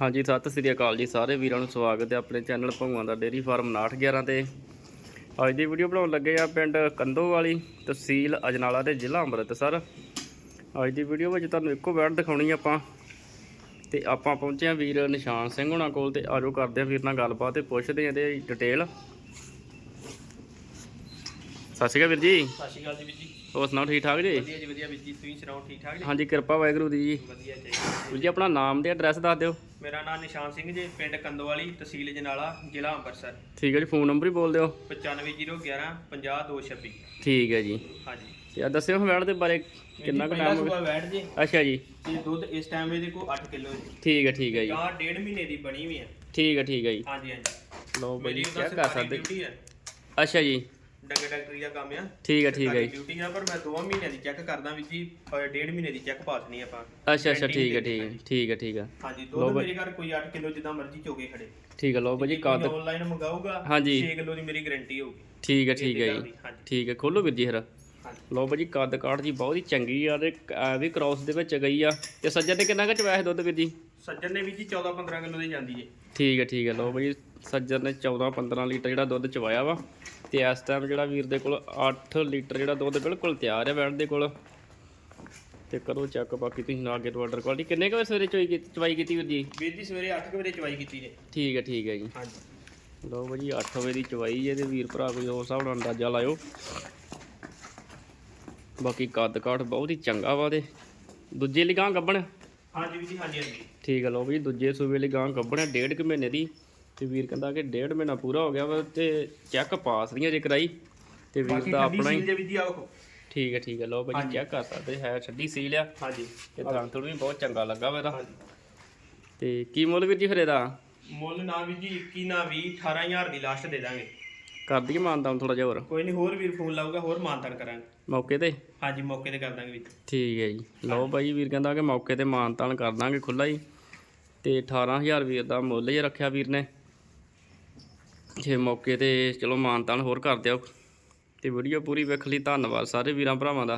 ਹਾਂਜੀ ਸਤਿ ਸ੍ਰੀ ਅਕਾਲ ਜੀ ਸਾਰੇ ਵੀਰਾਂ ਨੂੰ ਸਵਾਗਤ ਹੈ ਆਪਣੇ ਚੈਨਲ ਭੰਗਵਾਂ ਦਾ ਡੇਰੀ ਫਾਰਮ 911 ਤੇ। ਅੱਜ ਦੀ ਵੀਡੀਓ ਬਣਾਉਣ ਲੱਗੇ ਆ ਪਿੰਡ ਕੰਦੋਵਾਲੀ ਤਹਿਸੀਲ ਅਜਨਾਲਾ ਤੇ ਜ਼ਿਲ੍ਹਾ ਅੰਮ੍ਰਿਤਸਰ। ਅੱਜ ਦੀ ਵੀਡੀਓ ਵਿੱਚ ਤੁਹਾਨੂੰ ਇੱਕੋ ਬੈਡ ਦਿਖਾਉਣੀ ਆਪਾਂ। ਤੇ ਆਪਾਂ ਪਹੁੰਚੇ ਆ ਵੀਰ ਨਿਸ਼ਾਨ ਸਿੰਘ ਹੁਣਾਂ ਕੋਲ ਤੇ ਆਜੋ ਕਰਦੇ ਆ ਵੀਰ ਨਾਲ ਗੱਲਬਾਤ ਤੇ ਪੁੱਛਦੇ ਆ ਇਹਦੇ ਡਿਟੇਲ। ਸਤਿ ਸ਼੍ਰੀ ਅਕਾਲ ਵੀਰ ਜੀ। ਸਤਿ ਸ਼੍ਰੀ ਅਕਾਲ ਜੀ ਵੀਰ ਜੀ। ਹੋਰ ਸੁਣਾਓ ਠੀਕ ਠਾਕ ਜੀ? ਵਧੀਆ ਜੀ ਵਧੀਆ ਵੀਰ ਜੀ ਤੁਸੀਂ ਸੁਣਾਓ ਠੀਕ ਠਾਕ ਜੀ? ਹਾਂਜੀ ਕਿਰਪਾ ਵਾਹਿਗੁਰੂ ਦੀ ਜੀ। ਵਧੀਆ ਚਾਹੀਦਾ ਵੀਰ ਜੀ ਆਪਣਾ ਨਾਮ ਤੇ ਐਡਰੈਸ ਦੱਸ ਦਿਓ। ਮੇਰਾ ਨਾਮ ਨਿਸ਼ਾਨ ਸਿੰਘ ਜੀ ਪਿੰਡ ਕੰਦੋਵਾਲੀ ਤਹਿਸੀਲ ਜਨਾਲਾ ਜ਼ਿਲ੍ਹਾ ਅੰਮ੍ਰਿਤਸਰ। ਠੀਕ ਹੈ ਜੀ ਫੋਨ ਨੰਬਰ ਹੀ ਬੋਲ ਦਿਓ। 95011 50226 ਠੀਕ ਹੈ ਜੀ। ਹਾਂਜੀ। ਤੇ ਆ ਦੱਸਿਓ ਵੈੜ ਦੇ ਬਾਰੇ ਕਿੰਨਾ ਕੁ ਟਾਈਮ ਹੋ ਗਿਆ? ਜੀ। ਅੱਛਾ ਜੀ। ਤੇ ਦੁੱਧ ਇਸ ਟਾਈਮ ਇਹਦੇ ਕੋਲ 8 ਕਿਲੋ ਜੀ। ਠੀਕ ਹੈ ਠੀਕ ਹੈ ਜੀ। ਗਾਂ ਡੇਢ ਮਹੀਨੇ ਦੀ ਬਣੀ ਵੀ ਹੈ ਠੀਕ ਹੈ ਠੀਕ ਹੈ ਜੀ। ਹਾਂਜੀ ਹਾਂਜੀ। ਲਓ ਬਾਈ ਚੈੱਕ ਕਰ ਸਕਦੇ? ਅੱਛਾ ਜੀ। ਡੰਗਰ ਡਾਕਟਰੀ ਦਾ ਕੰਮ ਆ। ਠੀਕ ਹੈ ਠੀਕ ਹੈ ਜੀ। ਡਿਊਟੀ ਆ ਪਰ ਮੈਂ 2 ਮਹੀਨਿਆਂ ਦੀ ਚੈੱਕ ਕਰਦਾ ਵੀ ਜੀ ਪਰ ਡੇਢ ਮਹੀਨੇ ਦੀ ਚੈੱਕ ਪਾਸ ਨਹੀਂ ਆਪਾਂ। ਅੱਛਾ ਅੱਛਾ ਠੀਕ ਦੇ ਠੀਕ ਹਾਂਜੀ। ਠੀਕ ਹੈ ਠੀਕ ਹੈ ਹਾਂਜੀ ਦੁੱਧ। ਮੇਰੇ ਘਰ ਕੋਈ 8 ਕਿਲੋ ਜਿੱਦਾਂ ਮਰਜ਼ੀ ਚੋਗੇ ਖੜੇ। ਠੀਕ ਹੈ ਲਓ ਬਾਈ ਜੀ ਕੱਦ ਆਨਲਾਈਨ ਮੰਗਾਊਗਾ ਹਾਂਜੀ। 6 ਕਿਲੋ ਦੀ ਮੇਰੀ ਗਾਰੰਟੀ ਹੋਊਗੀ। ਠੀਕ ਹੈ ਠੀਕ ਹੈ ਜੀ। ਠੀਕ ਹੈ ਖੋਲੋ ਵੀਰ ਜੀ ਫਿਰ। ਲਓ ਬਾਈ ਜੀ ਕੱਦ ਕਾਠ ਜੀ ਬਹੁਤ ਹੀ ਚੰਗੀ ਆ ਤੇ ਵੀ ਕ੍ਰਾਸ ਦੇ ਵਿੱਚ ਗਈ ਆ। ਤੇ ਸੱਜਰ ਤੇ ਕਿੰਨਾ ਕੁ ਚਵਾਇਆ ਦੁੱਧ ਵੀਰ ਜੀ? ਸੱਜਣ ਨੇ ਵੀ ਜੀ 14 15 ਕਿਲੋ ਦੀ ਜਾਂਦੀ ਏ। ਠੀਕ ਹੈ ਠੀਕ ਹੈ ਲਓ ਬਾਈ ਸੱਜਰ ਨੇ 14 15 ਲੀਟਰ ਜਿਹੜਾ ਦੁੱਧ ਚਵਾਇਆ ਵਾ ਤੇ ਇਸ ਟਾਈਮ ਜਿਹੜਾ ਵੀਰ ਦੇ ਕੋਲ 8 ਲੀਟਰ ਜਿਹੜਾ ਦੁੱਧ ਬਿਲਕੁਲ ਤਿਆਰ ਹੈ ਬੈਠ ਦੇ ਕੋਲ। ਤੇ ਕਰੋ ਚੈੱਕ ਬਾਕੀ ਤੁਸੀਂ ਨਾ ਅੱਗੇ ਤੋਂ ਆਰਡਰ ਕੁਆਲਿਟੀ ਕਿੰਨੇ ਕੁ ਵਜੇ ਸਵੇਰੇ ਚੋਈ ਕੀਤੀ ਚਵਾਈ ਕੀਤੀ ਵੀਰ ਜੀ? ਵੀਰ ਜੀ ਸਵੇਰੇ 8 ਵਜੇ ਚਵਾਈ ਕੀਤੀ ਜੇ ਠੀਕ ਹੈ ਠੀਕ ਹੈ ਜੀ। ਹਾਂਜੀ। ਲਓ ਬਾਈ 8 ਵਜੇ ਦੀ ਚਵਾਈ ਜੇ ਤੇ ਵੀਰ ਭਰਾ ਕੋਈ ਉਸ ਹਿਸਾਬ ਨਾਲ ਅੰਦਾਜ਼ਾ ਲਾਇਓ। ਬਾਕੀ ਕੱਦ ਕਾਠ ਬਹੁਤ ਹੀ ਚੰਗਾ ਵਾ ਤੇ। ਦੂਜੇ ਲਈ ਗਾਂ ਗੱਬਣ? ਹਾਂਜੀ ਵੀਰ ਜੀ ਹਾਂਜੀ ਹਾਂਜੀ। ਠੀਕ ਹੈ ਲਓ ਬਈ ਦੂਜੇ ਸੂਬੇ ਲਈ ਗਾਂ ਗੱਬਣ ਡੇਢ ਕੁ ਮਹੀਨੇ ਦੀ। ਤੇ ਵੀਰ ਕਹਿੰਦਾ ਕਿ ਡੇਢ ਮਹੀਨਾ ਪੂਰਾ ਹੋ ਗਿਆ ਵਾ ਤੇ ਚੈੱਕ ਪਾਸ ਦੀਆਂ ਜੇ ਕਰਾਈ ਤੇ ਵੀਰ ਦਾ ਆਪਣਾ ਹੀ ਜੀ ਆਓ ਠੀਕ ਹੈ ਠੀਕ ਹੈ ਲਓ ਹਾਂਜੀ। ਚੈੱਕ ਕਰ ਸਕਦੇ ਹੈ ਛੱਡੀ ਸੀਲ ਆ। ਹਾਂਜੀ। ਤੇ ਥਾਂ ਥੋੜੀ ਵੀ ਬਹੁਤ ਚੰਗਾ ਲੱਗਾ ਵਾ ਇਹਦਾ। ਹਾਂਜੀ। ਤੇ ਕੀ ਮੁੱਲ ਵੀਰ ਜੀ ਫਿਰ ਇਹਦਾ? ਮੁੱਲ ਨਾ ਵੀਰ ਜੀ 21 ਨਾ 20 18000 ਦੀ ਲਾਸਟ ਦੇ ਦਾਂਗੇ। ਕਰ ਦਈਏ ਮਾਨਦਾਨ ਥੋੜਾ ਜਿਹਾ ਹੋਰ? ਕੋਈ ਨਹੀਂ ਹੋਰ ਵੀਰ ਫੋਨ ਲਾਊਗਾ ਹੋਰ ਮਾਨਤਨ ਕਰਾਂਗੇ। ਮੌਕੇ ਤੇ? ਹਾਂਜੀ ਮੌਕੇ ਤੇ ਕਰ ਦਾਂਗੇ ਵੀਰ। ਠੀਕ ਹੈ ਜੀ। ਲਓ ਬਾਈ ਵੀਰ ਕਹਿੰਦਾ ਕਿ ਮੌਕੇ ਤੇ ਮਾਨਤਾਨ ਕਰ ਦਾਂਗੇ ਖੁੱਲਾ ਹੀ। ਤੇ 18000 ਵੀਰ ਦਾ ਮੁੱਲ ਹੀ ਰੱਖਿਆ ਵੀਰ ਨੇ। ਜੇ ਮੌਕੇ ਤੇ ਚਲੋ ਮਾਨਤਾਨ ਹੋਰ ਕਰ ਦਿਓ ਤੇ ਵੀਡੀਓ ਪੂਰੀ ਵੇਖ ਲਈ। ਧੰਨਵਾਦ ਸਾਰੇ ਵੀਰਾਂ ਭਰਾਵਾਂ ਦਾ।